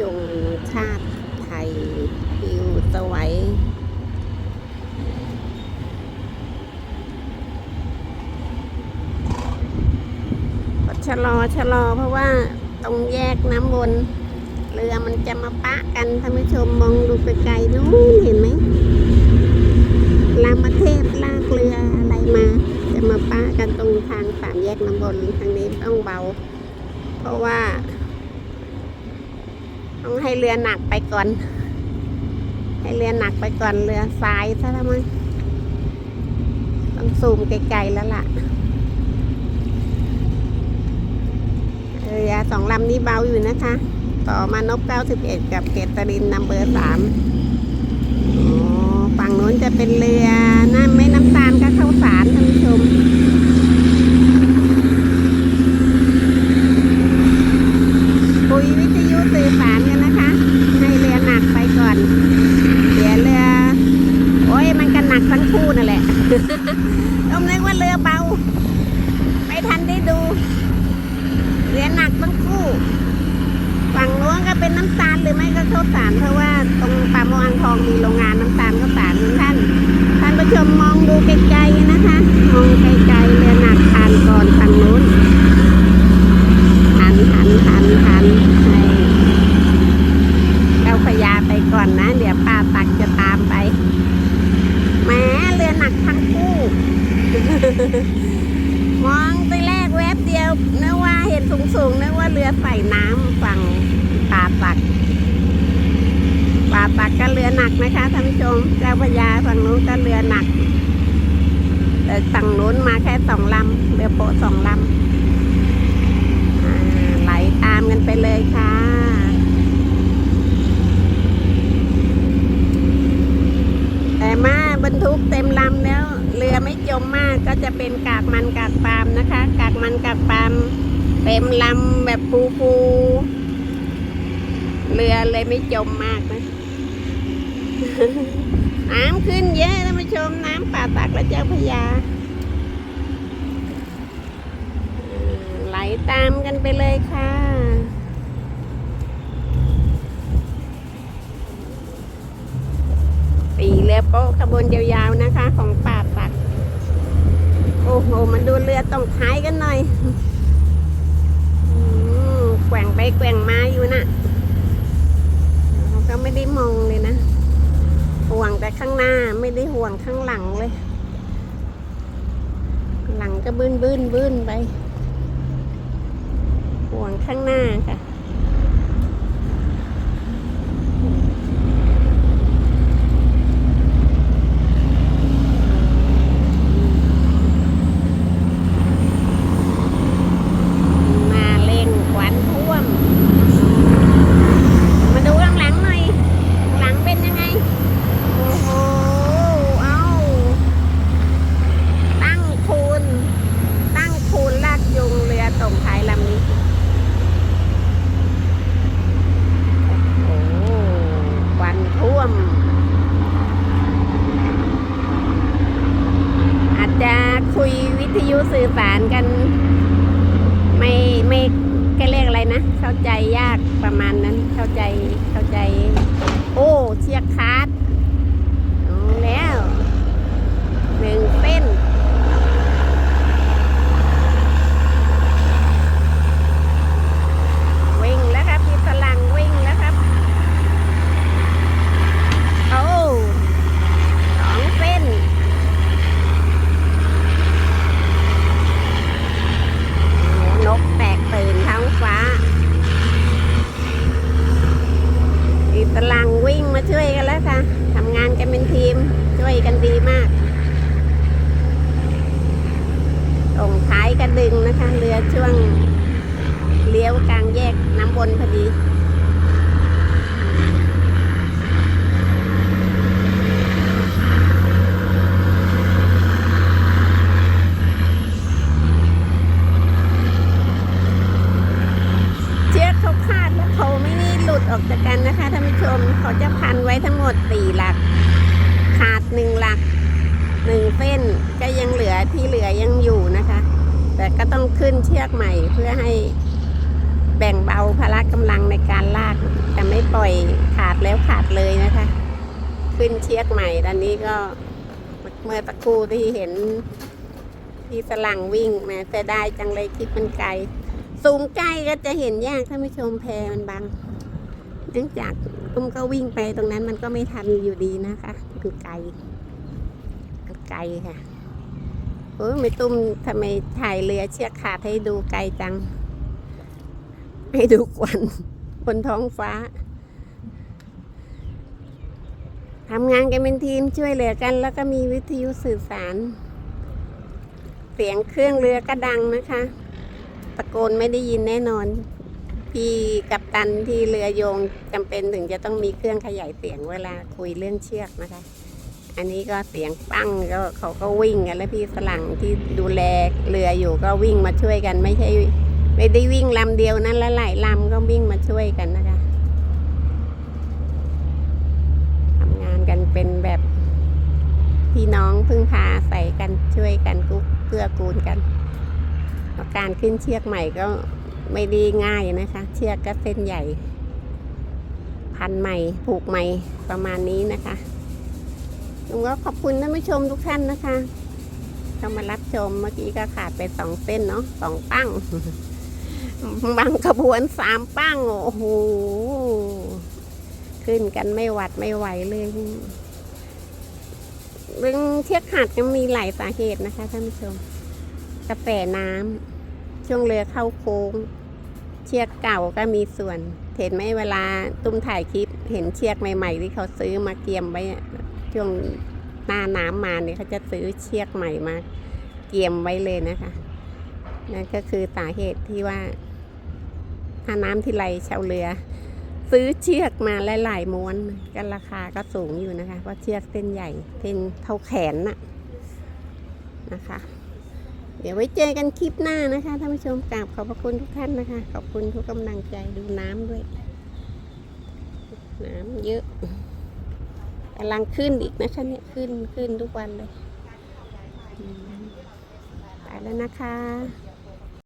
จงชาติไทยปิวสวัยชะลอชะลอเพราะว่าตรงแยกน้ำวนเรือมันจะมาปะกันท่านผู้ชมมองดูไกลๆนู้นเห็นไหมลามเทพลากเรืออะไรมา จะมาปะกันตรงทางสามแยกน้ำวนทางนี้ต้องเบา เพราะว่า ต้องให้เรือหนักไปก่อน ให้เรือหนักไปก่อนเรือทรายซะแล้วมั้งต้องซูมไกลๆแล้วล่ะ เรือสองลำนี้เบาอยู่นะคะ ต่อมานพ91กับเกตรินนัมเบอร์สามอ๋อฝั่งนู้นจะเป็นเรือน้ำไม่น้ำตาลก็เข้าวสารท่านผู้ชม คุยวิทยุสื่อสารกันนะคะ ให้เรือหนักไปก่อน เดี๋ยวเรือ โอ้ยมันก็หนัก ทั้งคู่นั่นแหละ ต้องนึกว่าเรือเบา ไม่ทันได้ดู เรือหนักทั้งคู่ ฝั่งนู้นก็เป็นน้ำตาลหรือไม่ก็ข้าวสารเพราะว่าตรงปามโมอังทองมีโรงงานน้ำตาลข้าวสารท่าน ท่านผู้ชมมองดูไกลๆนะคะ มองไกลๆเรือหนักผ่านก่อนฝั่งนู้น หันหันหันหันให้เจ้าพญาไปก่อนนะ เดี๋ยวป้าตักจะตามไปแหมเรือหนักทั้งคู่ มองไปแรกแวบเดียวนึกว่าเห็นสูงสูงๆนึกว่าเรือใส่น้ำฝั่งป่าตักป่าตักก็เรือหนักนะคะท่านผู้ชมเจ้าพญาฝั่งนู้นก็เรือหนักแต่ฝั่งนู้นมาแค่สองลำเรือโป๊ะสองลำไหลตามกันไปเลยค่ะแต่มาบรรทุกเต็มลำแล้ว รือไม่จมมากก็จะเป็นกากมันกากปาล์มนะคะ กากมันกากปาล์มเต็มลำแบบฟูฟูๆเรือเลยไม่จมมากนะ น้ำขึ้นเยอะท่านผู้ชมน้ำป่าตักและเจ้าพยาไหลตามกันไปเลยค่ะปีเรือโป๊ะขบวนยาวๆนะคะของป อ้โห มันดูเรือตรงท้ายกันหน่อยแกว่งไปแกว่งมาอยู่นะเราก็ไม่ได้มองเลยนะ ห่วงแต่ข้างหน้าไม่ได้ห่วงข้างหลังเลย หลังก็บื้นบื้นบื้นไป ห่วงข้างหน้าค่ะ มาเล่งควันท่วม มาดูข้างหลังหน่อยข้างหลังเป็นยังไง โอ้โห เอาตั้งคูณ ตั้งคูณลากยุงเรือส่งท้ายลำนี้ โอ้โหควันท่วม อาจจะคุยวิทยุสื่อสารกัน ไม่ไม่ก็เรียกอะไรนะ เข้าใจยาก ประมาณนั้นเข้าใจเข้าใจ โอ้เชียกคาดเอาแล้วหนึ่งเส้น วิ่งแล้วครับพี่พลังวิ่งแล้วครับ โอ้สองเส้น โอ้โหนกแตกตื่นท้องฟ้าอีตลังวิ่งมาช่วยกันแล้วค่ะทำงานกันเป็นทีม ช่วยกันดีมากส่งท้ายกระ ดึงนะคะ เรือช่วงเลี้ยวกลางแยกน้ำบนพอดี เชือกเขาคาดแล้วเขาไม่นี่หลุดออกจากกันนะคะท่านผู้ชม เขาจะพันไว้ทั้งหมดสี่หลัก ขาดหนึ่งหลักหนึ่งเส้นก็ยังเหลือที่เหลือยังอยู่นะคะ แต่ ก็ต้องขึ้นเชือกใหม่เพื่อให้แบ่งเบาพละกำลังในการลากแต่ไม่ปล่อยขาดแล้วขาดเลยนะคะ ขึ้นเชือกใหม่ตอนนี้ก็เมื่อตะคู่ที่เห็นพี่สลังวิ่งแมาแต่ได้จังเลยคลิปมันไกลสูงใกล้ก็จะเห็นยากท่านผู้ชมแพรมันบังเนื่องจากตุ้มก็วิ่งไปตรงนั้นมันก็ไม่ทันอยู่ดีนะคะคือไกลไกลค่ะ โอ้ยไม่ตุ้มทำไมถ่ายเรือเชือกขาดให้ดูไกลจัง ให้ดูควันบนท้องฟ้าทำงานกันเป็นทีมช่วยเหลือกัน แล้วก็มีวิทยุสื่อสาร เสียงเครื่องเรือก็ดังนะคะ ตะโกนไม่ได้ยินแน่นอน พี่กัปตันที่เรือโยงจำเป็นถึงจะต้องมีเครื่องขยายเสียงเวลาคุยเรื่องเชือกนะคะ อันนี้ก็เสียงปั้งก็เขาก็วิ่งกันแล้วพี่ฝรั่งที่ดูแลเรืออยู่ก็วิ่งมาช่วยกันไม่ใช่ ไม่ได้วิ่งลำเดียวนั้นหลายลำก็วิ่งมาช่วยกันนะคะทำงานกันเป็นแบบพี่น้องพึ่งพาใส่กันช่วยกันกุ๊กเพื่อกูลกันการขึ้นเชือกใหม่ก็ไม่ได้ง่ายนะคะ เชือกก็เส้นใหญ่ พันใหม่ผูกใหม่ประมาณนี้นะคะ ลุงก็ขอบคุณท่านผู้ชมทุกท่านนะคะเข้ามารับชมเมื่อกี้ก็ขาดไปสองเส้นเนาะสองปั้ง บางขบวนสามปั้ง โอ้โห ขึ้นกันไม่หวัดไม่ไหวเลยเรื่องเชือกขาดก็มีหลายสาเหตุนะคะท่านผู้ชม กระแสน้ำช่วงเรือเข้าโค้ง เชือกเก่าก็มีส่วน เห็นไหมเวลาตุ้มถ่ายคลิป เห็นเชือกใหม่ ๆ ที่เขาซื้อมาเกียมไว้ ช่วงหน้าน้ำมาเนี่ยเขาจะซื้อเชือกใหม่มาเกียมไว้เลยนะคะ นั่นก็คือสาเหตุที่ว่าถ้าน้ำที่ไรชาวเรือ ซื้อเชือกมาหลายๆม้วนก็ราคาก็สูงอยู่นะคะ เพราะเชือกเส้นใหญ่เส้นเท่าแขนน่ะนะคะ เดี๋ยวไว้เจอกันคลิปหน้านะคะท่านผู้ชมกราบขอบพระคุณทุกท่านนะคะ ขอบคุณทุกกำลังใจดูน้ำด้วย น้ำเยอะ กำลังขึ้นอีกนะคะเนี่ยขึ้นขึ้นทุกวันเลยไปแล้วนะคะ